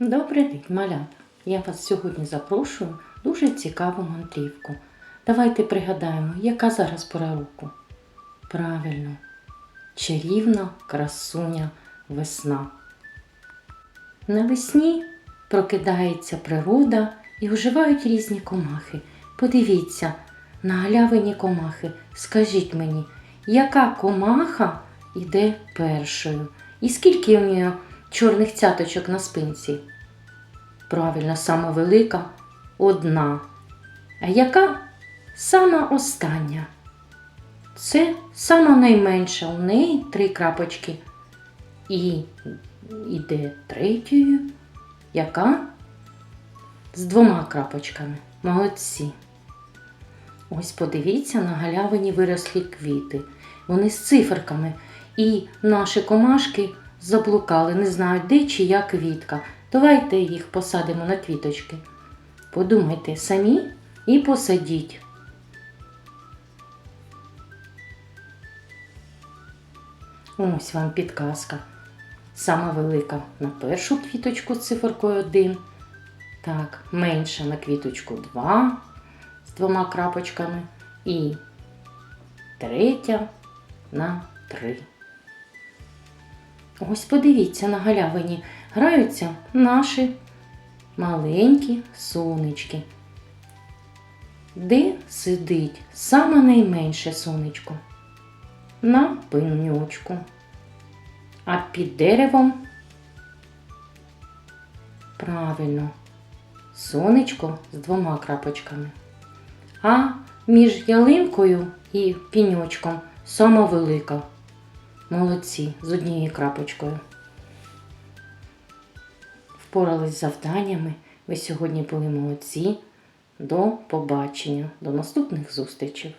Добрий день, малята! Я вас сьогодні запрошую в дуже цікаву мандрівку. Давайте пригадаємо, яка зараз пора року. Правильно, чарівна красуня весна. Навесні прокидається природа і оживають різні комахи. Подивіться на галявині комахи. Скажіть мені, яка комаха йде першою? І скільки у неї чорних цяточок на спинці? Правильно, сама велика одна. А яка сама остання? Це сама найменша. У неї три крапочки. І йде третьою, яка з двома крапочками. Молодці. Ось подивіться, на галявині вирослі квіти. Вони з циферками. І наші комашки заблукали, не знають, де чия квітка. Давайте їх посадимо на квіточки. Подумайте самі і посадіть. Ось вам підказка. Сама велика на першу квіточку з циферкою 1. Так, менша на квіточку 2 з двома крапочками. І третя на 3. Ось подивіться на галявині. Граються наші маленькі сонечки. Де сидить саме найменше сонечко? На пеньочку. А під деревом правильно сонечко з двома крапочками. А між ялинкою і піньочком сама велика. Молодці з однією крапочкою. Впорались з завданнями. Ви сьогодні були молодці. До побачення, до наступних зустрічей.